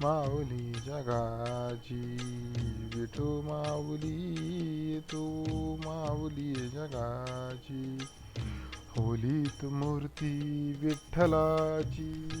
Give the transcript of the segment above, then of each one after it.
माऊली जगाची विठू माऊली तू माऊली जगाची. होलीत मूर्ती विठ्ठलाची.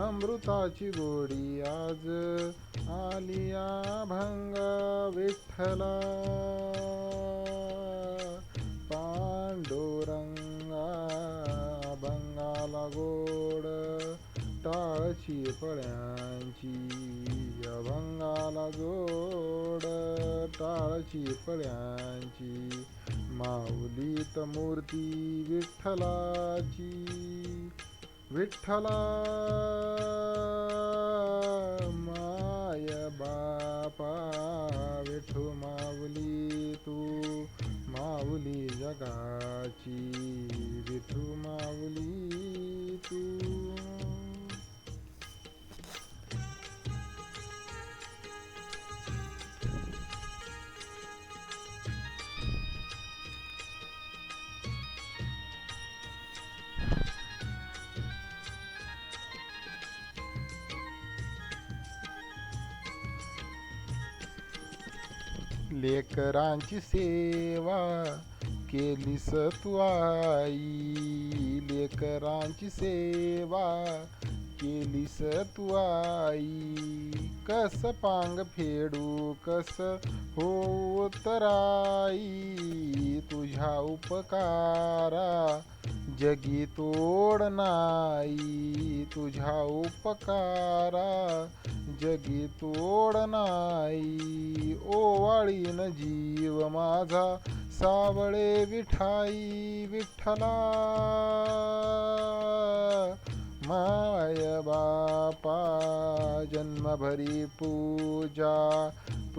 अमृताची गोडी आज आलिया भंगा विठ्ठला. पांडुरंगा भंगाला गोड टाळची फळ्यांची. अभंगाला गोड टाळची फळ्यांची. माऊलीत मूर्ती विठ्ठलाची. विठ्ठला. जगाची विठू माऊली तू. लेकरांची सेवा केलीस सत्वाई लेकरांची सेवा केलीस सत्वाई. कस पांग फेडू कस हो तराई तुझ्या उपकारा जगी तोड नाही तुझ्या उपकारा. जगी तोड नाही ओवाळीन जीव माझा सावळे विठाई विठ्ठला. माय बापा जन्मभरी पूजा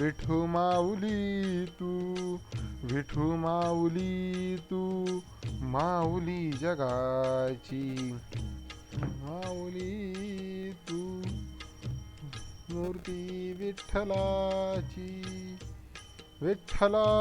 विठू माऊली तू विठू माऊली तू माऊली जगाची. माऊली तू मूर्ती विठ्ठलाची. विठ्ठला